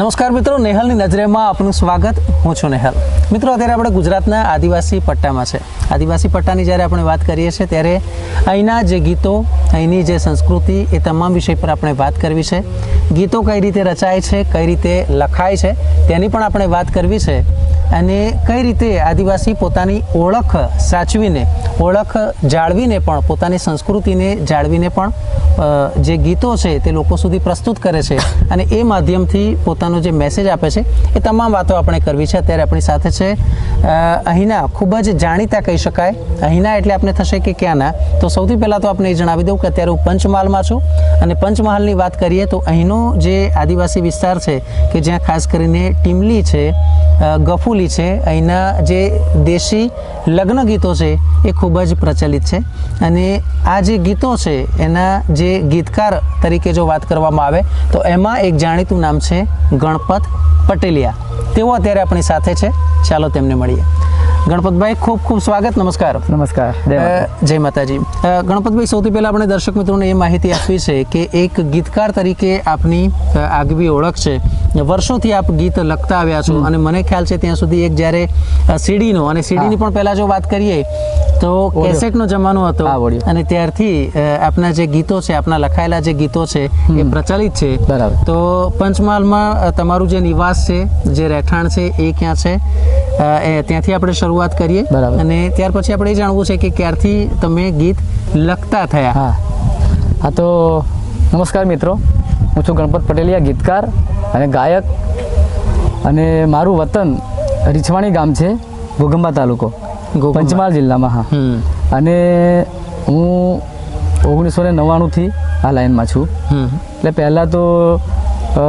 નમસ્કાર મિત્રો, નેહલની નજરેમાં આપનું સ્વાગત. હું છું નેહલ. મિત્રો, અત્યારે આપણે ગુજરાતના આદિવાસી પટ્ટામાં છે. આદિવાસી પટ્ટાની જ્યારે આપણે વાત કરીએ છીએ, ત્યારે અહીંના જે ગીતો, અહીંની જે સંસ્કૃતિ, એ તમામ વિષય પર આપણે વાત કરવી છે. ગીતો કઈ રીતે રચાય છે, કઈ રીતે લખાય છે, તેની પણ આપણે વાત કરવી છે. અને કઈ રીતે આદિવાસી પોતાની ઓળખ સાચવીને, ઓળખ જાળવીને પણ, પોતાની સંસ્કૃતિને જાળવીને પણ જે ગીતો છે તે લોકો સુધી પ્રસ્તુત કરે છે અને એ માધ્યમથી પોતાનો જે મેસેજ આપે છે એ તમામ વાતો આપણે કરવી છે. અત્યારે આપણી સાથે છે અહીંના ખૂબ જ જાણીતા કહી શકાય. અહીંના એટલે આપણે થશે કે ક્યાંના? તો સૌથી પહેલાં તો આપણે એ જણાવી દઉં કે અત્યારે હું પંચમહાલમાં છું અને પંચમહાલની વાત કરીએ તો અહીંનો જે આદિવાસી વિસ્તાર છે કે જ્યાં ખાસ કરીને ટીમલી છે ગફુલી છે અહીંના જે દેશી લગ્ન ગીતો છે એ ખૂબ જ પ્રચલિત છે. અને આ જે ગીતો છે એના જે ગીતકાર તરીકે જો વાત કરવામાં આવે તો એમાં એક જાણીતું નામ છે ગણપત પટેલિયા. તેઓ અત્યારે આપણી સાથે છે. ચાલો તેમને મળીએ. ગણપતભાઈ ખૂબ ખૂબ સ્વાગત નમસ્કાર. નમસ્કાર. જય માતાજી. ગણપતભાઈ સૌથી પહેલાં આપણે દર્શક મિત્રોને એ માહિતી આપવી છે કે એક ગીતકાર તરીકે આપની આગવી ઓળખ છે. વર્ષોથી આપ ગીત લખતા આવ્યા છો અને મને ખ્યાલ છે ત્યાં સુધી એક જ્યારે સીડીનો અને સીડીની પણ પહેલાં જો વાત કરીએ તો કેસેટનો જમાનો હતો અને ત્યારથી આપના જે ગીતો છે આપના લખાયેલા જે ગીતો છે એ પ્રચલિત છે. બરાબર. તો પંચમહાલમાં તમારું જે નિવાસ છે જે રહેઠાણ છે એ ક્યાં છે? ત્યાંથી આપણે શરૂઆત કરીએ. બરાબર. અને ત્યાર પછી આપણે એ જાણવું છે કે ક્યારથી તમે ગીત લખતા થયા. હા. હા તો નમસ્કાર મિત્રો. હું છું ગણપત પટેલિયા ગીતકાર અને ગાયક અને મારું વતન રીછવાણી ગામ છે ગોગંબા તાલુકો. પંચમહાલ જિલ્લામાં હા. અને હું ઓગણીસો ને નવ્વાણુંથી આ લાઈનમાં છું. એટલે પહેલાં તો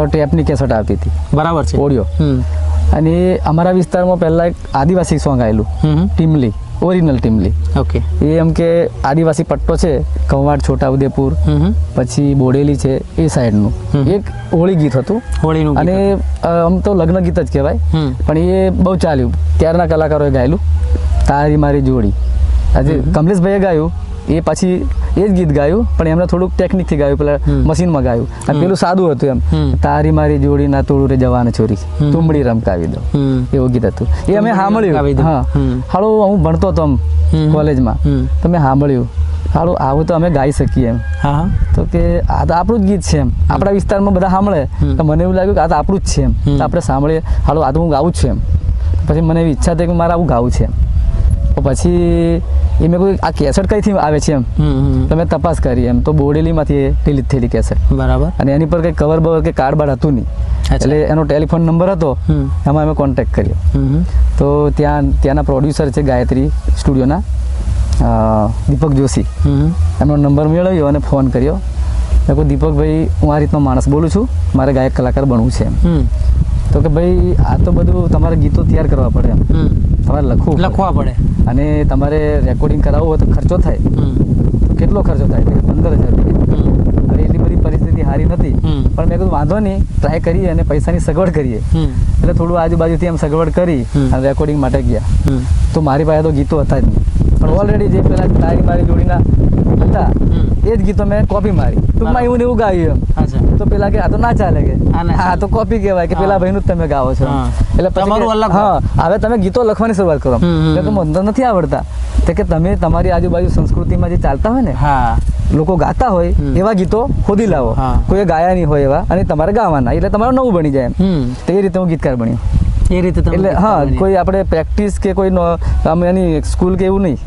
ટેપની કેસેટ આવતી હતી. બરાબર છે. ઓડિયો. અને એ અમારા વિસ્તારમાં પહેલાં એક આદિવાસી સોંગ આવેલું. ટીમલી. ઓરિજિનલ ટીમલી ઓકે. એ એમ કે આદિવાસી પટ્ટો છે કવાડ છોટાઉદેપુર પછી બોડેલી છે એ સાઈડનું. એક હોળી ગીત હતું. હોળીનું અને આમ તો લગ્ન ગીત જ કહેવાય. પણ એ બહુ ચાલ્યું. ત્યારના કલાકારોએ ગાયેલું તારી મારી જોડી. આજે કમલેશભાઈએ ગાયું. એ પછી એ જ ગીત ગાયું પણ એમને થોડુંક ટેકનિકથી ગાયું પેલા. મશીનમાં ગાયું. અને પેલું સાદું હતું એમ. તારી મારી જોડી ના તોડું રે જવાન છોરી. તુંબડી રમકાવી દો. એવું ગીત હતું. એ અમે સાંભળ્યું. હા. હાલો હું ભણતો હતો. કોલેજમાં હમ. તો મેં સાંભળ્યું. સારું આવું તો અમે ગાઈ શકીએ એમ. હા તો કે આ તો આપણું જ ગીત છે એમ. આપણા વિસ્તારમાં બધા સાંભળે. તો મને એવું લાગ્યું કે આ તો આપણું જ છે એમ. આપણે સાંભળીએ. હાલો આ તો હું ગાઉં જ છું એમ. પછી મને એવી ઈચ્છા થઈ કે મારે આવું ગાવું છે એમ. પછી એ મેં કોઈ આ કેસેટ કઈથી આવે છે એમ? હમ હમ. તો મેં તપાસ કરી એમ. તો બોડેલીમાંથી એ રિલીઝ થયેલી કેસેટ. બરાબર. અને એની પર કંઈ કવર બવર કે કાર્ડ બાડ હતું નહીં. એટલે એનો ટેલિફોન નંબર હતો એમાં અમે કોન્ટેક્ટ કર્યો. તો ત્યાં ત્યાંના પ્રોડ્યુસર છે ગાયત્રી સ્ટુડિયોના દીપક જોશી. એમનો નંબર મેળવ્યો અને ફોન કર્યો. મેં કહું દીપકભાઈ હું આ રીતનો માણસ બોલું છું. મારે ગાયક કલાકાર બનવું છે એમ. તો કે ભાઈ આ તો બધું તમારે ગીતો તૈયાર કરવા પડે એમ. તમારે લખવું લખવા પડે. અને તમારે રેકોર્ડિંગ કરાવવું હોય તો ખર્ચો થાય. તો કેટલો ખર્ચો થાય? પંદર હજાર રૂપિયા. હવે એટલી બધી પરિસ્થિતિ સારી નથી. પણ મેં કીધું વાંધો નહીં ટ્રાય કરીએ અને પૈસાની સગવડ કરીએ. એટલે થોડું આજુબાજુથી એમ સગવડ કરી અને રેકોર્ડિંગ માટે ગયા. તો મારી પાસે તો ગીતો હતા જ નહીં. પણ ઓલરેડી જે પેલા તારી મારી જોડીના હતા. એ જ ગીતો મેં કોપી મારી. ટૂંકમાં એવું ને એવું ગાયું એમ. તો પેલા કે આ તો ના ચાલે કે. આ હા તો કોપી કહેવાય કે પેલા ભાઈનું જ તમે ગાવો છો. એટલે તમારું અલગ હા હવે તમે ગીતો લખવાની શરૂઆત કરો. તો મને તો નથી આવડતા. તો કે તમે તમારી આજુબાજુ સંસ્કૃતિમાં જે ચાલતા હોય ને હા. લોકો ગાતા હોય એવા ગીતો ખોદી લાવો. કોઈ ગાયા નહીં હોય એવા અને તમારે ગાવાના એટલે તમારું નવું બની જાય એમ. તે રીતે હું ગીતકાર બન્યો. એ રીતે એટલે હા કોઈ આપણે પ્રેક્ટિસ કે કોઈ અમે એની સ્કૂલ કે એવું નહીં.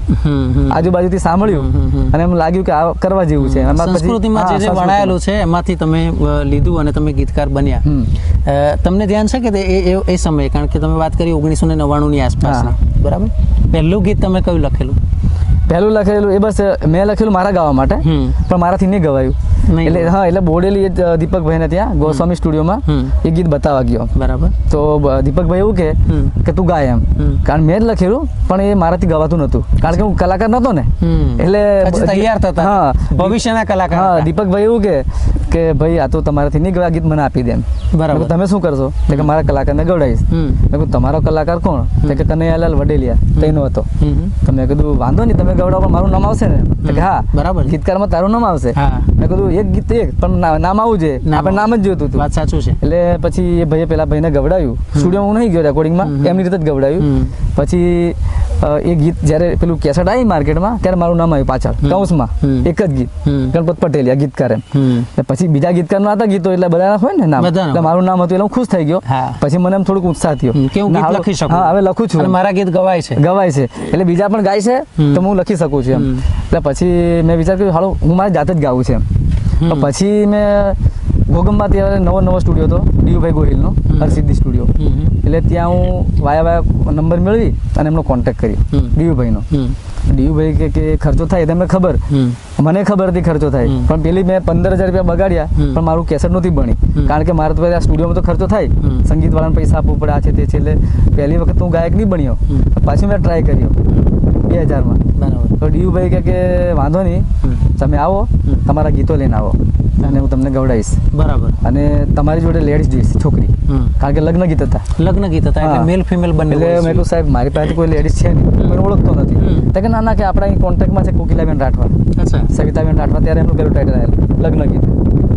આજુબાજુથી સાંભળ્યું. અને એમ લાગ્યું કે આ કરવા જેવું છે. સંસ્કૃતિમાં જે જે વણાયેલું છે એમાંથી તમે લીધું અને તમે ગીતકાર બન્યા. તમને ધ્યાન છે કે એ એ- એ સમયે? કારણ કે તમે વાત કરી ઓગણીસો ને નવ્વાણુંની આસપાસ બરાબર? પહેલું ગીત તમે કયું લખેલું? પહેલું લખેલું એ બસ મેં લખેલું મારા ગાવા માટે. પણ મારાથી નહીં ગવાયું. એટલે હા એટલે બોડેલી દીપકભાઈ ને દીપકભાઈને ત્યાં ગોસ્વામી સ્ટુડિયોમાં એ ગીત બતાવવા ગયો. બરાબર. તો દીપકભાઈ એવું કે કે તું ગાય એમ. કારણ મેં જ લખેલું પણ એ મારાથી ગવાતું નહોતું. કારણ કે હું કલાકાર નહોતો ને. એટલે તૈયાર થતા હા. ભવિષ્યના કલાકાર હા દીપકભાઈ એવું કે કે ભાઈ આ તો તમારાથી નહીં ગવા ગીત મને આપી દે બરાબર. તમે શું કરશો? કે મારા કલાકારને ગવડાવીશ. મેં કીધું તમારો કલાકાર કોણ? કે કનૈયાલાલ વડેલિયા. તેનો હતો. તો મેં કીધું વાંધો નહીં તમે મને ગવડાવો પણ મારું નામ આવશે ને? હા બરાબર. ગીતકારમાં તારું નામ આવશે. મેં કીધું એક ગીત એક પણ નામ આવું છે. આપણે નામ જ જોતું હતું. વાત સાચું છે. એટલે પછી એ ભાઈએ પેલા ભાઈને ગવડાવ્યું. સ્ટુડિયો હું નહીં ગયો રેકોર્ડિંગમાં એમની રીતે જ ગવડાવ્યું. પછી એ ગીત જ્યારે પેલું કેસેટ આવી માર્કેટમાં ત્યારે મારું નામ આવ્યું પાછળ કૌંસમાં. એક જ ગીત. ગણપત પટેલિયા ગીતકાર એમ. પછી બીજા ગીતકારના હતા ગીતો એટલે બધા હોય ને નામ. એટલે મારું નામ હતું એટલે હું ખુશ થઈ ગયો. પછી મને એમ થોડુંક ઉત્સાહ થયો. કે હું ગીત લખી શકું. હવે લખું છું. મારા ગીત ગવાય છે. ગવાય છે. એટલે બીજા પણ ગાય છે તો હું લખી શકું છું એમ. એટલે પછી મેં વિચાર કર્યો હાલો હું મારી જાતે જ ગાવું છે એમ. પછી મેં ભોગમમાં ત્યારે નવો નવો સ્ટુડિયો હતો ડીયુભાઈ ગોહિલનો હરસિદ્ધિ સ્ટુડિયો. એટલે ત્યાં હું વાયા વાયા નંબર મેળવી અને એમનો કોન્ટેક્ટ કર્યો. ડીયુભાઈનો. ડીયુભાઈ કે કે ખર્ચો થાય તમને ખબર? મને ખબર હતી ખર્ચો થાય. પણ પેલી મેં પંદર હજાર રૂપિયા બગાડ્યા પણ મારું કેસેટ નહોતી બની. કારણ કે મારે તો આ સ્ટુડિયોમાં તો ખર્ચો થાય. સંગીતવાળાને પૈસા આપવું પડે આ છે તે છે. એટલે પહેલી વખત હું ગાયક નહીં બન્યો. પાછું મેં ટ્રાય કર્યો. બે હજારમાં. બરાબર. તો ડીયુભાઈ કે વાંધો નહીં. તમે આવો તમારા ગીતો લઈને આવો. અને હું તમને ગવડાવીશ. બરાબર. અને તમારી જોડે લેડીઝ જોઈશ છોકરી. કારણ કે લગ્ન ગીત હતા. લગ્ન ગીત હતા એટલે મેલ ફિમેલ બંને એટલે મેં કહ્યું સાહેબ મારી પાસે કોઈ લેડીઝ છે નહીં કોઈ ઓળખતો નથી. તો કે ના ના કે આપણા અહીં કોન્ટેક્ટમાં છે કોકિલાબેન રાઠવા. અચ્છા. સવિતાબેન રાઠવા ત્યારે એમનું પેલું ટાઇટલ આવેલું લગ્ન ગીત.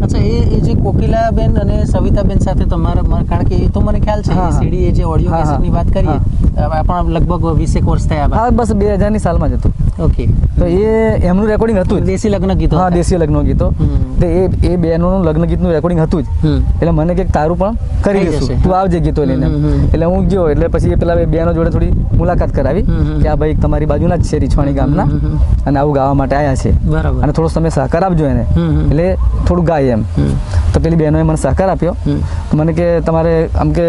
અચ્છા એ એ જે કોકિલાબેન અને સવિતાબેન સાથે તમારા કારણ કે એ તો મને ખ્યાલ છે સીડી એ જે ઓડિયો. કેસેટની વાત કરીએ આપણા લગભગ વીસેક વર્ષ થયા હા બસ બે હજારની સાલમાં જ હતું. ઓકે તો એ એમનું રેકોર્ડિંગ હતું દેશી લગ્ન ગીતો હા દેશી લગ્ન ગીતો. તો એ એ બહેનોનું લગ્ન ગીતનું રેકોર્ડિંગ હતું જ. એટલે મને કે તારું પણ કરી દઈશું. તું આવજે ગીતો લઈને. એટલે હું ગયો. એટલે પછી એ પેલા બેનો જોડે થોડી મુલાકાત કરાવી. કે આ ભાઈ તમારી બાજુના જ છે રીછવાણી ગામના. અને આવું ગાવા માટે આવ્યા છે. અને થોડો તમે સહકાર આપજો એને. એટલે થોડું ગાય એમ. તો પેલી બહેનોએ મને સહકાર આપ્યો. મને કે તમારે આમ કે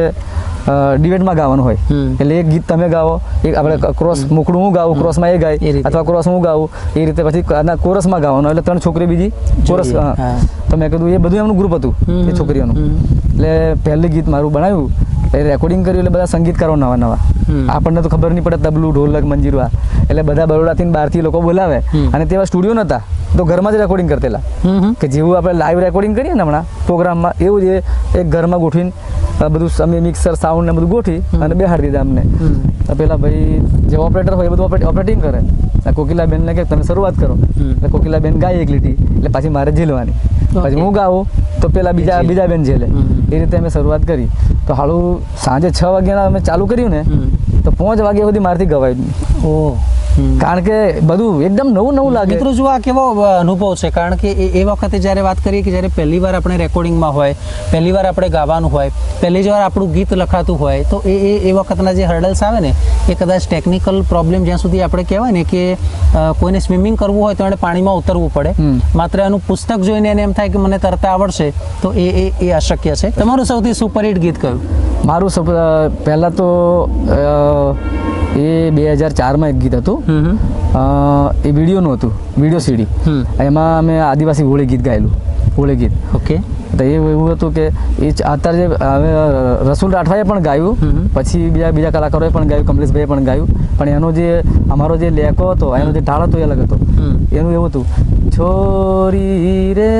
ડિબેટમાં ગાવાનું હોય. એટલે એક ગીત તમે ગાવો. એક આપણે ક્રોસ મુકડું હું ગાવું ક્રોસમાં એ ગાય. અથવા ક્રોસ હું ગાવું. એ રીતે પછી કોરસમાં ગાવાનું. એટલે ત્રણ છોકરી બીજી કોરસ. તો મેં કીધું એ બધું એમનું ગ્રુપ હતું એ છોકરીઓનું. એટલે પહેલું ગીત મારું બનાવ્યું એ રેકોર્ડિંગ કર્યું એટલે બધા સંગીતકારો નવા નવા. આપણને તો ખબર નહીં પડે તબલું ઢોલક મંજીરવા આ એટલે બધા બરોડાથી બહારથી લોકો બોલાવે. અને તેવા સ્ટુડિયો નહોતા તો ઘરમાં જ રેકોર્ડિંગ કરતેલા. કે જેવું આપણે લાઈવ રેકોર્ડિંગ કરીએ ને હમણાં પ્રોગ્રામમાં એવું જ એ એક ઘરમાં ગોઠવીને બધું અમે મિક્સર સાઉન્ડ ને બધું ગોઠવી અને બેહાડી દીધા અમને. તો પેલા ભાઈ જે ઓપરેટર હોય એ બધું ઓપરેટિંગ કરે. આ કોકિલાબેનને કે તમે શરૂઆત કરો. એટલે કોકિલાબેન ગાય એક લીટી એટલે પાછી મારે ઝીલવાની. પછી હું ગાઉં તો પેલા બીજા બીજા બેન ઝીલે. એ રીતે અમે શરૂઆત કરી. તો હાલું સાંજે છ વાગ્યાના અમે ચાલુ કર્યું ને તો પાંચ વાગ્યા સુધી મારથી ગવાય ઓહ. કારણ કે બધું એકદમ નવું નવું લાગે. મિત્રો જો આ કેવો અનુભવ છે? કારણ કે એ એ વખતે જ્યારે વાત કરીએ કે જ્યારે પહેલી વાર આપણે રેકોર્ડિંગમાં હોય પહેલી વાર આપણે ગાવાનું હોય પહેલી જ વાર આપણું ગીત લખાતું હોય તો એ એ એ વખતના જે હર્ડલ્સ આવે ને એ કદાચ ટેકનિકલ પ્રોબ્લેમ જ્યાં સુધી આપણે કહેવાય ને કે કોઈને સ્વિમિંગ કરવું હોય તો એને પાણીમાં ઉતરવું પડે. માત્ર એનું પુસ્તક જોઈને એને એમ થાય કે મને તરતા આવડશે તો એ એ એ અશક્ય છે. તમારું સૌથી સુપરહિટ ગીત કયું? મારું પહેલાં તો એ બે હજાર ચારમાં એક ગીત હતું. એ વિડીયોનું હતું વીડિયો સીડી. એમાં અમે આદિવાસી હોળી ગીત ગાયેલું હોળી ગીત. ઓકે. તો એ એવું હતું કે એ અત્યારે જે હવે રસુલ રાઠવાએ પણ ગાયું. પછી બીજા બીજા કલાકારોએ પણ ગાયું કમલેશભાઈએ પણ ગાયું. પણ એનો જે અમારો જે લેકો હતો એનો જે ઢાળ હતો એ અલગ હતો. એનું એવું હતું છોરી રે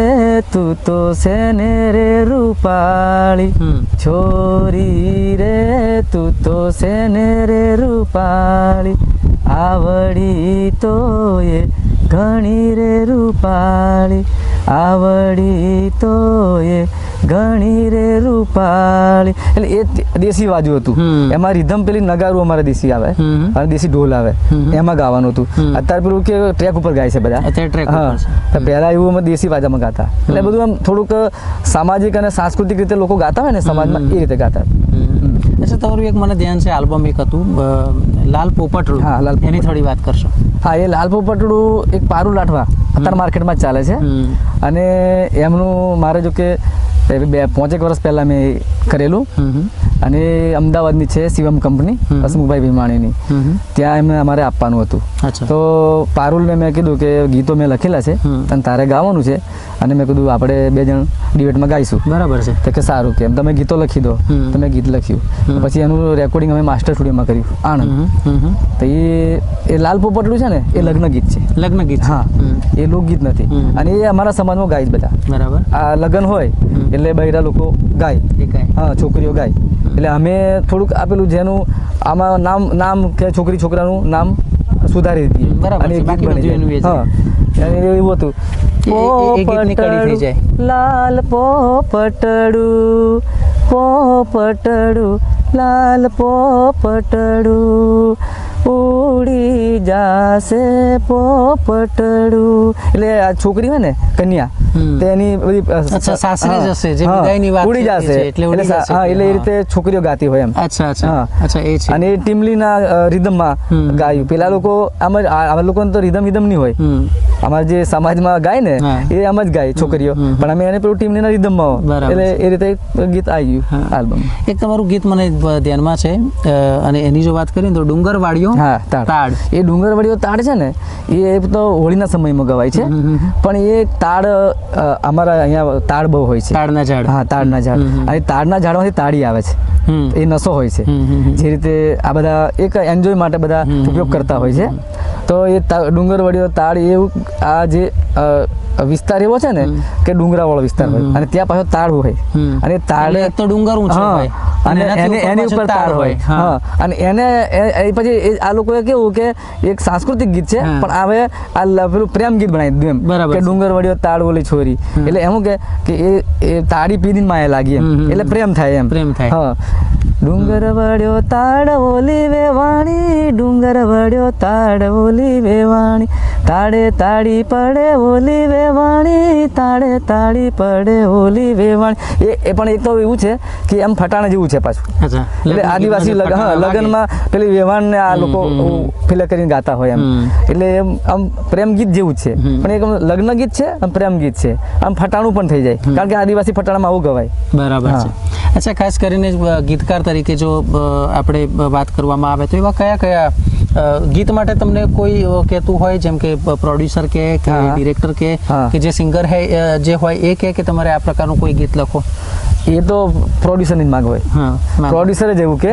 તું તો છે ને રે રૂપાળી. છોરી રે તું તો સેને રે રૂપાળી. આવડી તો એ ઘણી રે રૂપાળી. આવડી તો એ ઘણી રે રૂપાળી. એટલે એ દેશી વાજુ હતું. એમાં રિધમ પેલી નગારું અમારે દેશી આવે. અને દેશી ઢોલ આવે. એમાં ગાવાનું હતું. અત્યારે પેલું કે ટ્રેક ઉપર ગાય છે બધા. હા. પહેલા એવું અમે દેશી વાજામાં ગાતા. એટલે બધું આમ થોડુંક સામાજિક અને સાંસ્કૃતિક રીતે લોકો ગાતા હોય ને સમાજમાં એ રીતે ગાતા. અચ્છા તમારું એક મને ધ્યાન છે આલ્બમ એક હતું લાલ પોપટ હા, લાલ એની થોડી વાત કરશો. હા એ લાલ પોપટડું એક પારું લાઠવા અત્યારે માર્કેટમાં ચાલે છે. અને એમનું મારે જો કે બે પાંચેક વર્ષ પહેલાં મેં કરેલું. અને અમદાવાદની છે શિવમ કંપની. હસમુખભાઈ ભીમાણીની. ત્યાં એમને અમારે આપવાનું હતું. તો પારુલને મેં કીધું કે ગીતો મેં લખેલા છે અને તારે ગાવાનું છે. અને મેં કીધું આપણે બે જણ ડિબેટમાં ગાઈશું. બરાબર છે. તો કે સારું કેમ તમે ગીતો લખી દો. તમે ગીત લખ્યું. પછી એનું રેકોર્ડિંગ અમે માસ્ટર સ્ટુડિયોમાં કર્યું આણંદ. તો એ એ લાલ પોપટલું છે ને એ લગ્ન ગીત છે. લગ્ન ગીત હા. એ લોકગીત નથી. અને એ અમારા સમાજમાં ગાય જ બધા. બરાબર. આ લગ્ન હોય એટલે બૈરા લોકો ગાય. હા છોકરીઓ ગાય. એટલે અમે થોડુંક આપેલું જેનું આમાં નામ નામ કે છોકરી છોકરાનું નામ સુધારી દીધી બરાબર. હા એવું હતું. પોપટડું લાલ પોપટડું પોપટડું લાલ પોપટડું ઉડી જાશે પોપટડું. એટલે આ છોકરી હોય ને કન્યા તેની બધી સાસરે જશે, જે વિદાયની વાત ઉડી જશે. એટલે હા એટલે એ રીતે છોકરીઓ ગાતી હોય એમ. અચ્છા અચ્છા. અચ્છા એ છે. અને ટીમલીના રિધમમાં માં ગાયું. પેલા લોકો આમ જ આ- લોકોને તો રિધમ રિધમ નહીં હોય અમારા જે સમાજમાં ગાય ને એ આમ જ ગાય છોકરીઓ. પણ અમે એને પેલું ટીમલીના રિધમમાં એટલે એ રીતે એક ગીત આવી ગયું આલ્બમ. એક તમારું ગીત મને ધ્યાનમાં છે અને એની જો વાત કરીએ તો ડુંગર વાળીઓ તાડ એ ડુંગરવાળીઓ તાડ છે ને એ તો હોળીના સમયમાં ગવાય છે. પણ એ તાડ અમારા અહીંયા તાડ બહુ હોય છે. તાડના ઝાડ. હા તાડના ઝાડ. અને તાડના ઝાડમાંથી તાળી આવે છે. એ નસો હોય છે. જે રીતે આ બધા એક એન્જોય માટે બધા ઉપયોગ કરતા હોય છે. તો એ ડુંગરવાળીઓ તાળ એવું આ જે વિસ્તાર એવો છે ને. કે ડુંગરાવાળો વિસ્તાર હોય અને ત્યાં પાછો તાળ હોય. અને તાળે તો ડુંગર ઊંચો હોય. અને એને- એની ઉપર તાળ હોય. હા. અને એને એ- એ પછી એ- આ લોકોએ કેવું કે એક સાંસ્કૃતિક ગીત છે પણ હવે આ પેલું પ્રેમ ગીત બનાવી દીધું એમ. બરાબર કે ડુંગર વળ્યો તાળ ઓલી છોરી. એટલે એમ કે કે એ એ તાળી પીધી માયા લાગી એમ. એટલે પ્રેમ થાય એમ. પ્રેમ થાય. હા. ડુંગર વળ્યો તાળ ઓલી વેવાણી. ડુંગર વળ્યો તાળ ઓલી વેવાણી. તાળે તાળી પડે ઓલી વેવાણી તાળે તાળી પડે ઓલી વેવાણી. એ એ પણ એક તો એવું છે કે એમ ફટાણા જેવું છે પાછું. એટલે આદિવાસી લગ- લગ્નમાં પેલી વેવાણને આ લોકો. ફિલ કરીને ગાતા હોય એમ. એટલે એમ આમ પ્રેમ ગીત જેવું છે. પણ એક લગ્ન ગીત છે આમ પ્રેમ ગીત છે. આમ ફટાણું પણ થઈ જાય. કારણ કે આદિવાસી ફટાણામાં આવું ગવાય. બરાબર છે. અચ્છા ખાસ કરીને ગીતકાર તરીકે જો આપણે વાત કરવામાં આવે તો એવા કયા કયા ગીત માટે તમને કોઈ કહેતું હોય? જેમ કે પ્રોડ્યુસર કે કે હા. ડિરેક્ટર કે કે જે સિંગર હે જે હોય એ કે કે તમારે આ પ્રકારનું કોઈ ગીત લખો. એ તો પ્રોડ્યુસરની જ માંગ હોય. પ્રોડ્યુસર જ એવું કે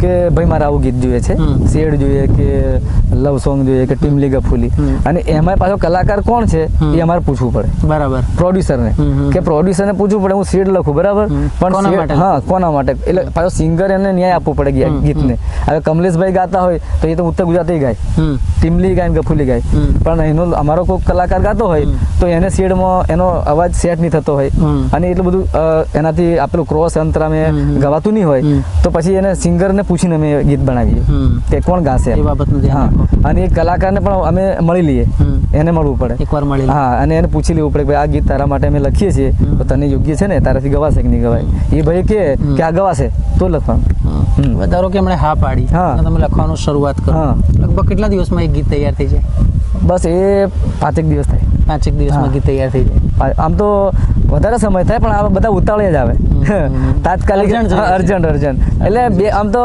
કે ભાઈ મારે આવું ગીત જોઈએ છે. શેડ જોઈએ કે લવ સોંગ જોઈએ કે ટીમલી ગફુલી અને એમાં પાછો કલાકાર કોણ છે એ અમારે પૂછવું પડે. બરાબર. પ્રોડ્યુસરને. કે પ્રોડ્યુસરને પૂછવું પડે હું શેડ લખું બરાબર? પણ કોના શેડ- માટે? હા કોના માટે? એટલે પાછો સિંગર એને ન્યાય આપવો પડે ગીતને. હવે કમલેશભાઈ ગાતા હોય તો એ તો ઉત્તર ગુજરાતી ગાય. ટીમલી ગાય ગફુલી ગાય. પણ એનો અમારો કોઈ કલાકાર ગાતો હોય તો એને શેડમાં એનો અવાજ સેટ નહીં થતો હોય. અને એટલું બધું એનાથી આપેલું ક્રોસ અંતર અમે. ગવાતું નહીં હોય તો પછી એને સિંગરને પૂછીને અમે ગીત બનાવીએ. કે કોણ ગાશે એ બાબતનું ધ્યાન હા. અને એ કલાકારને પણ અમે મળી લઈએ. એને મળવું પડે. એકવાર મળી હા અને એને પૂછી લેવું પડે કે આ ગીત તારા માટે અમે લખીએ છીએ. તો તને યોગ્ય છે ને? તારાથી ગવાશે કે નહીં ગવાય? એ ભાઈ કે કે આ ગવાશે. તો લખવાનું. ધારો કે એમણે હા પાડી? હા. તમે લખવાનું શરૂઆત કરો. લગભગ કેટલા દિવસમાં એક ગીત તૈયાર થઈ જાય? બસ એ પાંચેક દિવસ થાય. પાંચેક દિવસમાં. ગીત તૈયાર થઈ જાય. આમ તો વધારે સમય થાય પણ આ બધા ઉતાવળે જ આવે. તાત્કાલિક. અર્જન્ટ અર્જન્ટ એટલે બે આમ તો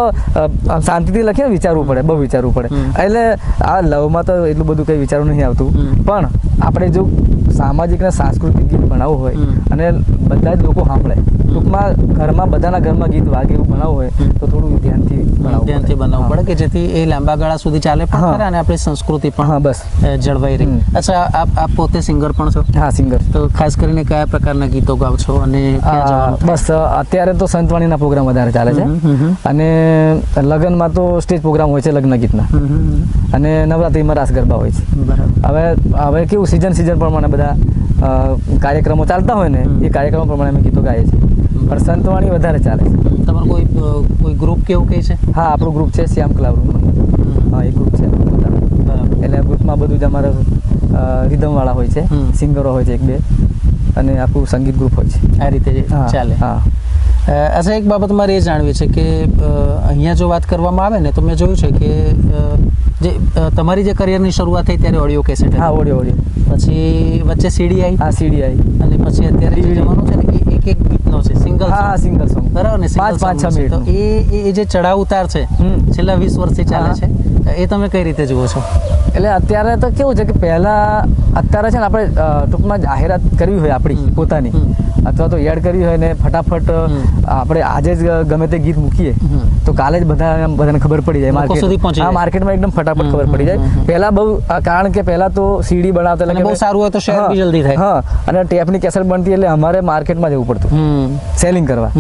શાંતિથી લખીને વિચારવું પડે બહુ વિચારવું પડે. એટલે આ લવમાં તો એટલું બધું કંઈ વિચારવું નહીં આવતું. પણ આપણે જો સામાજિક અને સાંસ્કૃતિક ગીત બનાવવું હોય અને બધા જ લોકો સાંભળે ટૂંકમાં ઘરમાં બધાના ઘરમાં ગીત વાગે એવું બનાવવું હોય તો થોડું ધ્યાનથી ધ્યાનથી બનાવવું પડે કે જેથી એ લાંબા ગાળા સુધી ચાલે પણ અને આપણી સંસ્કૃતિ હા પણ બસ જળવાઈ રહી. અચ્છા આપ આપ પોતે સિંગર પણ છો? હા સિંગર. તો ખાસ કરીને કયા પ્રકારના ગીતો ગાવ છો અને બસ અત્યારે તો સંતવાણીના પ્રોગ્રામ વધારે ચાલે છે. અને લગ્નમાં તો સ્ટેજ પ્રોગ્રામ હોય છે લગ્ન ગીતના. અને નવરાત્રિમાં રાસ ગરબા હોય છે. બરાબર. હવે હવે કેવું સિઝન સિઝન પ્રમાણે બધા કાર્યક્રમો ચાલતા હોય ને એ કાર્યક્રમો પ્રમાણે અમે ગીતો ગાઈએ છીએ. પણ સંતવાણી વધારે ચાલે છે. તમારું કોઈ કોઈ ગ્રુપ કેવું કહે છે? હા આપણું ગ્રુપ છે શ્યામ ક્લાબ હા એ ગ્રુપ છે. એટલે ગ્રુપમાં બધું જ અમારા રિધમવાળા હોય છે. સિંગરો હોય છે એક બે. અને આપણું સંગીત ગ્રુપ હોય છે. આ રીતે ચાલે. હા. અચ્છા એક બાબત મારે એ જાણવી છે કે અહીંયા જો વાત કરવામાં આવે ને તો મેં જોયું છે કે જે તમારી જે કરિયરની શરૂઆત થઈ ત્યારે ઓડિયો કેસેટ હા ઓડિયો ઓડિયો. પછી વચ્ચે સીડી આવી હા સીડી આવી અને પછી અત્યારે જે જમાનો છે ને એક એક ગીતનો છે સિંગલ હા સિંગલ સોંગ બરાબર ને પાંચ પાંચ છ તો એ એ જે ચડાવ ઉતાર છે. છેલ્લા વીસ વર્ષથી ચાલે છે એ તમે કઈ રીતે જુઓ છો? એટલે અત્યારે તો કેવું છે કે પહેલા અત્યારે છે ને આપણે ટૂંકમાં જાહેરાત કરવી હોય આપણી પોતાની. અથવા તો એડ કરી હોય ને ફટાફટ આપણે આજે જ ગમે તે ગીત મૂકીએ તો કાલે જ બધા બધાને ખબર પડી જાય માર્કેટ જાય. માર્કેટમાં એકદમ ફટાફટ ખબર પડી જાય. પહેલા બહુ કારણ કે પહેલા તો સીડી બનાવતા એટલે બહુ સારું હોય તો શેર બી જલ્દી થાય. હા અને ટેપની કેસેટ બનતી એટલે અમારે માર્કેટમાં જવું પડતું. સેલિંગ કરવા.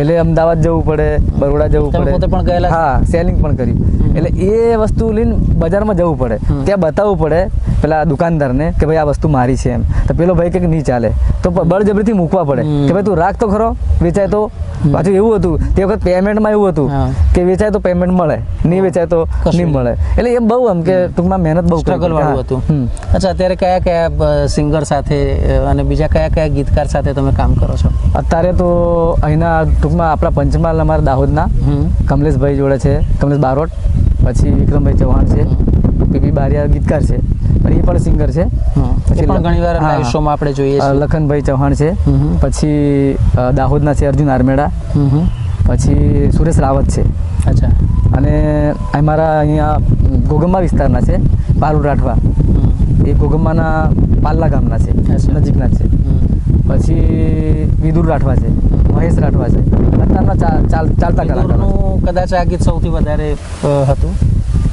એટલે અમદાવાદ જવું પડે બરોડા જવું પડે. પોતે પણ ગયેલા હા સેલિંગ પણ કર્યું. એટલે એ વસ્તુ લઈને બજારમાં જવું પડે. ત્યાં બતાવવું પડે પેલા દુકાનદારને કે ભાઈ આ વસ્તુ મારી છે એમ. તો પેલો ભાઈ કંઈક નહીં ચાલે. તો બળજબરીથી મૂકવા પડે. કે ભાઈ તું રાખ તો ખરો વેચાય તો. પાછું એવું હતું તે વખત પેમેન્ટમાં એવું હતું કે વેચાય તો પેમેન્ટ મળે નહીં વેચાય તો નહીં મળે. એટલે એ બહુ એમ કે ટૂંકમાં મહેનત બહુ સ્ટ્રગલ વાળું હતું. અચ્છા અત્યારે કયા કયા સિંગર સાથે અને બીજા કયા કયા ગીતકાર સાથે તમે કામ કરો છો? અત્યારે તો અહીંના ટૂંકમાં આપણા પંચમહાલ અમારા દાહોદના કમલેશભાઈ જોડે છે કમલેશ બારોટ પછી વિક્રમભાઈ ચૌહાણ છે પીપી બારિયા ગીતકાર છે પણ એ પણ સિંગર છે. પછી ઘણીવાર હા. live માં આપણે જોઈએ લખનભાઈ ચૌહાણ છે. પછી દાહોદના છે અર્જુન આરમેડા. પછી સુરેશ રાવત છે. અચ્છા. અને અમારા અહીંયા ગોગમ્મા વિસ્તારના છે પારુલ રાઠવા. એ ગોગમ્માના પાલ્લા ગામના છે નજીકના છે. પછી વિદુર રાઠવા છે મહેશ રાઠવા છે. અત્યારના ચાલતા કલાકારો. કદાચ આ ગીત સૌથી વધારે હતું.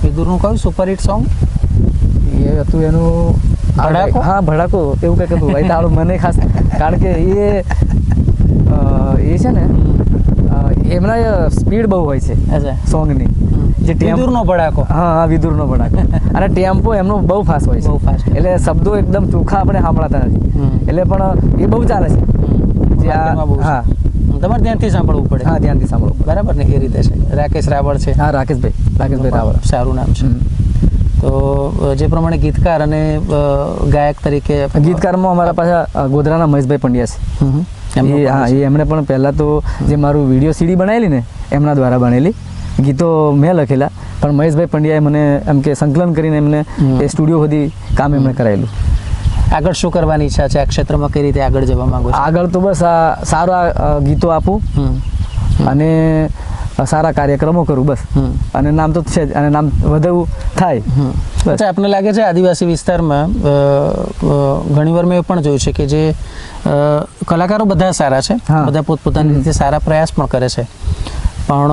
વિદુરનું કયું? સુપરહિટ સોંગ એ હતું એનું ભડાકો? હા ભડાકો એવું કંઈક હતું ભાઈ તારું મને ખાસ કારણ કે એ એ છે ને એમના સ્પીડ બહુ હોય છે સોંગની. જે ટેમ્પ- વિદુરનો ભડાકો. હા હા વિદુરનો ભડાકો. અને ટેમ્પો એમનો બહુ ફાસ્ટ હોય છે. બહુ ફાસ્ટ. એટલે શબ્દો એકદમ ચોખ્ખા આપણે સાંભળાતા નથી. એટલે પણ એ બહુ ચાલે છે. હા. તમારે ધ્યાનથી સાંભળવું પડે. હા ધ્યાનથી સાંભળો બરાબર ને? એ રીતે છે. રાકેશ રાવળ છે. હા રાકેશભાઈ. રાકેશભાઈ રાવળ. સારું નામ છે. તો જે પ્રમાણે ગીતકાર અને ગાયક તરીકે ગીતકારમાં અમારા પાછા ગોધરાના મહેશભાઈ પંડ્યા છે. હા એ એમણે પણ પહેલાં તો જે મારું વીડિયો સીડી બનાવેલી ને એમના દ્વારા બનેલી. ગીતો મેં લખેલા પણ મહેશભાઈ પંડ્યાએ મને એમ કે સંકલન કરીને એમને એ સ્ટુડિયો સુધી કામ એમણે કરાયેલું. આગળ શું કરવાની ઈચ્છા છે? આ ક્ષેત્રમાં કઈ રીતે આગળ જવા માંગો છો? આગળ તો બસ આ સારા ગીતો આપું. અને સારા કાર્યક્રમો કરું બસ. અને નામ તો છે જ અને નામ વધુ થાય. અચ્છા આપને લાગે છે આદિવાસી વિસ્તારમાં ઘણીવાર મેં એ પણ જોયું છે કે જે કલાકારો બધા સારા છે. બધા પોતપોતાની રીતે સારા પ્રયાસ પણ કરે છે. પણ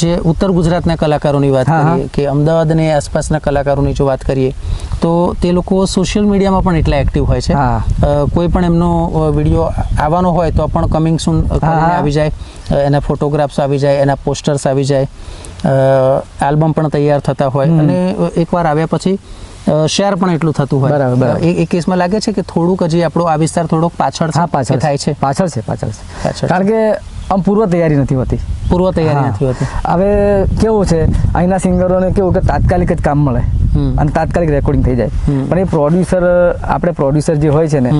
જે ઉત્તર ગુજરાતના કલાકારોની વાત. કરીએ કે અમદાવાદ અને આસપાસના કલાકારોની જો વાત કરીએ તો તે લોકો સોશિયલ મીડિયામાં પણ એટલા એક્ટિવ હોય છે. હા. કોઈ પણ એમનો વીડિયો આવવાનો હોય તો પણ કમિંગ સૂન આવી જાય. એના ફોટોગ્રાફ્સ આવી જાય એના પોસ્ટર્સ આવી જાય. આલ્બમ પણ તૈયાર થતા હોય. અને એકવાર આવ્યા પછી શેર પણ એટલું થતું હોય. બરાબર. એ કેસમાં લાગે છે કે થોડુંક હજી આપણો આ વિસ્તાર થોડોક પાછળ હા પાછળ થાય છે. પાછળ છે પાછળ છે. પાછળ. કારણ કે આમ પૂર્વ તૈયારી નથી હોતી. પૂર્વ તૈયારી નથી હોતી. હવે કેવું છે? અહીંના સિંગરોને કેવું કે તાત્કાલિક જ કામ મળે. અને તાત્કાલિક રેકોર્ડિંગ થઈ જાય. પણ એ પ્રોડ્યુસર આપણે પ્રોડ્યુસર જે હોય છે ને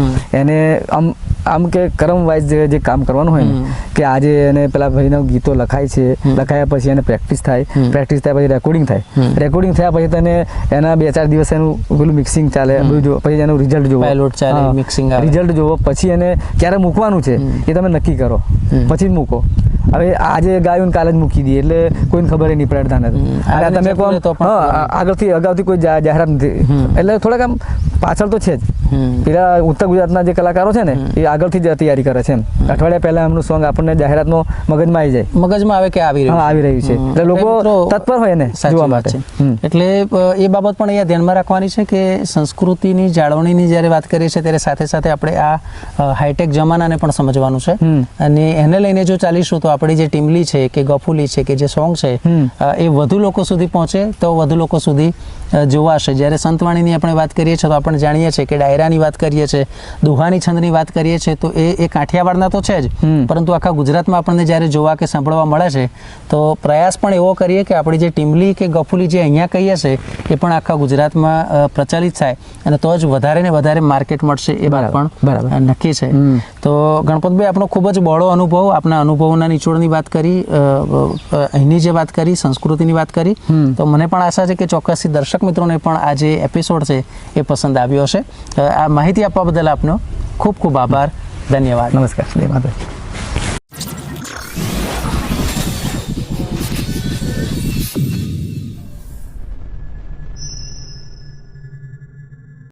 એને આમ આમ કે કરમ વાઇઝ જે જે કામ કરવાનું હોય ને કે આજે એને પેલા ભાઈના ગીતો લખાય છે લખાયા પછી એને પ્રેક્ટિસ થાય પ્રેક્ટિસ થયા પછી રેકોર્ડિંગ થાય. રેકોર્ડિંગ થયા પછી તને એના બે ચાર દિવસ એનું પેલું મિક્સિંગ ચાલે જો પછી એનું રિઝલ્ટ જોવો. પાયલોટ ચાલે, મિક્સિંગ રિઝલ્ટ જોવો પછી એને ક્યારે મૂકવાનું છે એ તમે નક્કી કરો. પછી જ મૂકો. હવે આજે ગાયું કાલે જ મૂકી દઈએ એટલે કોઈને ખબર નહીં પડતા નથી અને તમે હા, આગળથી અગાઉથી કોઈ જાહેરાત નથી. એટલે થોડાક આમ પાછળ તો છે જ. પેલા ઉત્તર ગુજરાતના જે કલાકારો છે ને એ આગળથી જ તૈયારી કરે છે એમ. અઠવાડિયા પહેલા એમનું સોંગ આપણને જાહેરાતનો મગજમાં આવી જાય. મગજમાં આવે કે આવી રહ્યું આવી રહ્યું છે. એટલે લોકો તત્પર હોય ને જોવા માટે. એટલે એ બાબત પણ અહીંયા ધ્યાનમાં રાખવાની છે કે સંસ્કૃતિની જાળવણીની જ્યારે વાત કરીએ છીએ ત્યારે સાથે સાથે આપણે આ હાઈટેક જમાનાને પણ સમજવાનું છે. અને એને લઈને જો ચાલીશું તો આપણી જે ટીમલી છે કે ગફુલી છે કે જે સોંગ છે એ વધુ લોકો સુધી પહોંચે તો વધુ લોકો સુધી જોવાશે જ્યારે સંતવાણીની આપણે વાત કરીએ છીએ તો આપણે જાણીએ છીએ કે ડાયરાની વાત કરીએ છીએ દુહાની છંદની વાત કરીએ છીએ તો એ એ કાઠિયાવાડના તો છે જ. પરંતુ આખા ગુજરાતમાં આપણને જ્યારે જોવા કે સાંભળવા મળે છે તો પ્રયાસ પણ એવો કરીએ કે આપણી જે ટીમલી કે ગફુલી જે અહીંયા કહીએ છીએ એ પણ આખા ગુજરાતમાં પ્રચલિત થાય અને તો જ વધારે ને વધારે માર્કેટ મળશે એ વાત બરાબર, પણ બરાબર. નક્કી છે. તો ગણપતભાઈ આપણો ખૂબ જ બહોળો અનુભવ આપના અનુભવોના નિચોડની વાત કરી અહીંની જે વાત કરી સંસ્કૃતિની વાત કરી તો મને પણ આશા છે કે ચોક્કસથી દર્શક મિત્રોને પણ આ જે એપિસોડ છે એ પસંદ આવ્યો હશે. આ માહિતી આપવા બદલ આપનો ખૂબ ખૂબ આભાર. ધન્યવાદ. નમસ્કાર. શ્રી માતાજી.